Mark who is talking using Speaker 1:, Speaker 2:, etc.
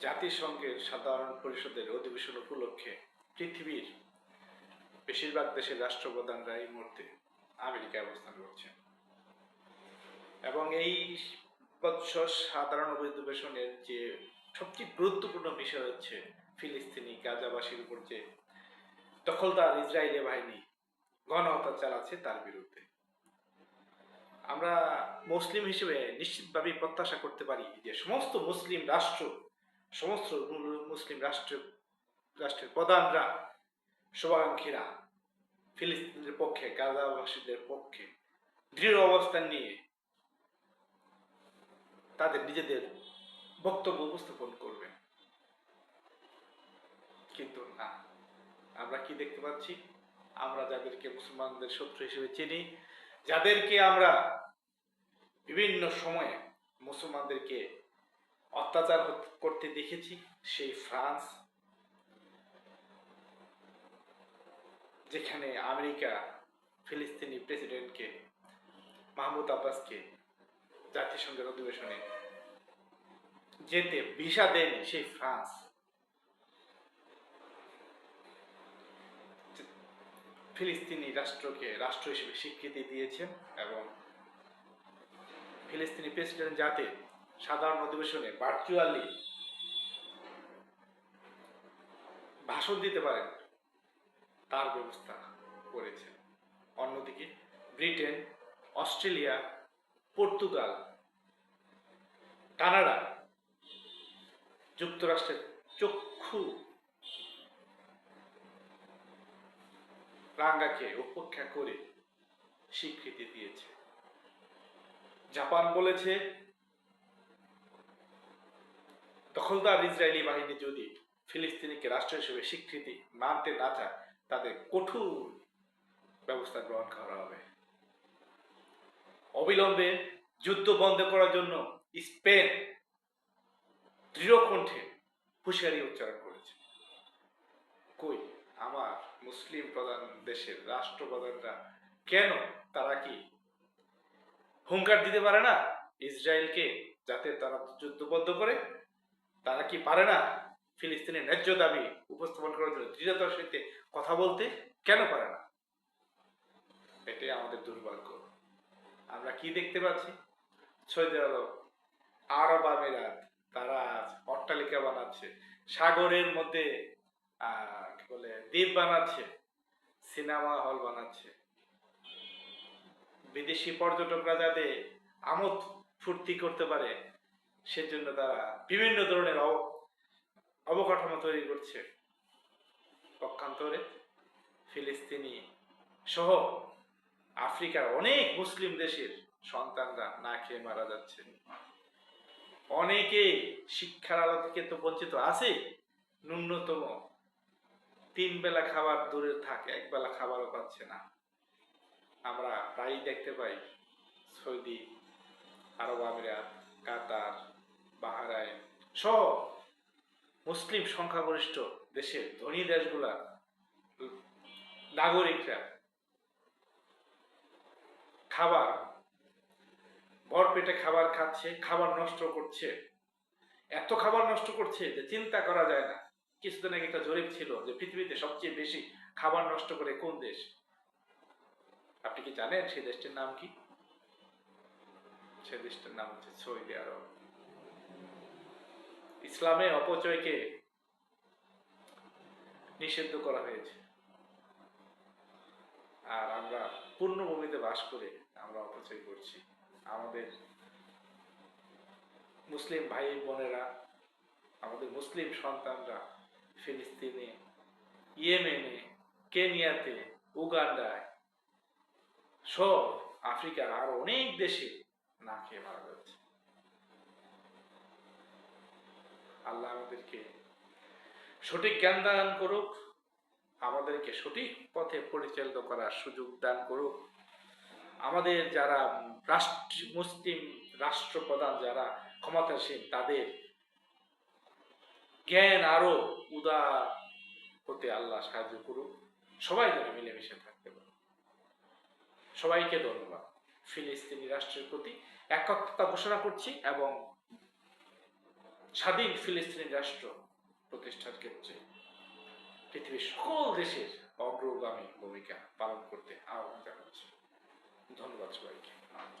Speaker 1: জাতিসংঘের সাধারণ পরিষদের অধিবেশন উপলক্ষে পৃথিবীর বেশিরভাগ দেশের রাষ্ট্রপ্রধানরা এই মুহূর্তে আমেরিকায় অবস্থান করছেন। এবং এই বৎসর সাধারণ অধিবেশনের যে সবচেয়ে গুরুত্বপূর্ণ বিষয় হচ্ছে ফিলিস্তিনি, গাজাবাসীর উপর যে দখলদার ইসরায়েলি বাহিনী গণহত্যা চালাচ্ছে তার বিরুদ্ধে। আমরা মুসলিম হিসেবে নিশ্চিতভাবে প্রত্যাশা করতে পারি যে সমস্ত মুসলিম রাষ্ট্র, সমস্ত মুসলিম রাষ্ট্র, রাষ্ট্রের প্রধানরা শুভাকাঙ্ক্ষীরা ফিলিস্তিনের পক্ষে, গাজাবাসীদের পক্ষে দৃঢ় অবস্থান নিয়ে তাদের নিজেদের বক্তব্য উপস্থাপন করবে। কিন্তু না, আমরা কি দেখতে পাচ্ছি? আমরা যাদেরকে মুসলমানদের শত্রু হিসেবে চিনি, যাদেরকে আমরা বিভিন্ন সময়ে মুসলমানদেরকে অত্যাচার করতে দেখেছি। সেই ফ্রান্স, যেখানে আমেরিকা, ফিলিস্তিনি প্রেসিডেন্টকে, মাহমুদ আব্বাসকে জাতিসংঘের অধিবেশনে যেতে ভিসা দেয়নি সেই ফ্রান্স। ফিলিস্তিনি রাষ্ট্রকে, রাষ্ট্র হিসেবে স্বীকৃতি দিয়েছেন এবং ফিলিস্তিনি প্রেসিডেন্ট যাতে সাধারণ অধিবেশনে ভার্চুয়ালি ভাষণ দিতে পারেন, তার ব্যবস্থা করেছেন অন্যদিকে ব্রিটেন, অস্ট্রেলিয়া, পর্তুগাল, কানাডা যুক্তরাষ্ট্রের চক্ষু রাঙ্গাকে উপেক্ষা করে স্বীকৃতি দিয়েছে। জাপান বলেছে, দখলদার ইসরায়েলি বাহিনী যদি ফিলিস্তিনিকে রাষ্ট্র হিসেবে স্বীকৃতি মানতে না চায়, তাদের কঠোর ব্যবস্থা গ্রহণ করা হবে। অবিলম্বে যুদ্ধ বন্ধ করার জন্য স্পেন দৃঢ় কণ্ঠে হুঁশিয়ারি উচ্চারণ করেছে। কই, আমার মুসলিম প্রধান দেশের রাষ্ট্রপ্রধানরা কেন, তারা কি হুঙ্কার দিতে পারে না ইসরায়েলকে যাতে তারা যুদ্ধবদ্ধ করে, তারা কি পারে না ফিলিস্তিনের ন্যায্য দাবি উপস্থাপন করার জন্য দৃঢ়তার সাথে কথা বলতে? কেন পারে না? এটাই আমাদের দুর্ভাগ্য। আমরা কি দেখতে পাচ্ছি? সৌদি আরব আরব আমিরাত, তারা অট্টালিকা বানাচ্ছে, সাগরের মধ্যে কি বলে, দ্বীপ বানাচ্ছে, সিনেমা হল বানাচ্ছে। বিদেশি পর্যটকরা যাতে আমোদ ফুর্তি করতে পারে, সেজন্য তারা বিভিন্ন ধরনের অবকাঠামো তৈরি করছে। পক্ষান্তরে ফিলিস্তিনি সহ আফ্রিকার অনেক মুসলিম দেশের সন্তানরা না খেয়ে মারা যাচ্ছে। অনেকে শিক্ষার আলো থেকে তো বঞ্চিত আছে। ন্যূনতম তিন বেলা খাবার দূরে থাকে, এক বেলা খাবারও পাচ্ছে না। আমরা প্রায়ই দেখতে পাই সৌদি, আরব আমিরাত, কাতার, বাহারাইন সহ মুসলিম সংখ্যাগরিষ্ঠ দেশের ধনী দেশগুলা নাগরিকরা খাবার ভরপেটে খাবার খাচ্ছে, খাবার নষ্ট করছে। এত খাবার নষ্ট করছে যে চিন্তা করা যায় না। কিছুদিন আগে একটা জরিপ ছিল যে পৃথিবীতে সবচেয়ে বেশি খাবার নষ্ট করে কোন দেশ? কি জানেন সেই দেশটির নাম কি? সেই দেশটার নাম হচ্ছে সৌদি আরব। ইসলামে অপচয়কে নিষিদ্ধ করা হয়েছে। আর আমরা পূর্ণভূমিতে বাস করে আমরা অপচয় করছি। আমাদের মুসলিম ভাই বোনেরা, আমাদের মুসলিম সন্তানরা ফিলিস্তিনে, ইয়েমেনে, কেনিয়াতে, উগান্ডায় সব আফ্রিকার আরও অনেক দেশে না খেয়ে মারা যাচ্ছে। আল্লাহ আমাদেরকে সঠিক জ্ঞান দান করুক, আমাদেরকে সঠিক পথে পরিচালিত করার সুযোগ দান করুক। আমাদের যারা রাষ্ট্র, মুসলিম রাষ্ট্রপ্রধান, যারা ক্ষমতাসীন, তাদের জ্ঞান আরও উদার হতে আল্লাহ সাহায্য করুক। সবাই যেন মিলেমিশে থাকতে পারে। সবাইকে ধন্যবাদ। ফিলিস্তিনি রাষ্ট্রের প্রতি একত্রতা ঘোষণা করছি এবং স্বাধীন ফিলিস্তিনি রাষ্ট্র প্রতিষ্ঠার ক্ষেত্রে পৃথিবীর সকল দেশের অগ্রগামী ভূমিকা পালন করতে আহ্বান জানাচ্ছি। ধন্যবাদ সবাইকে।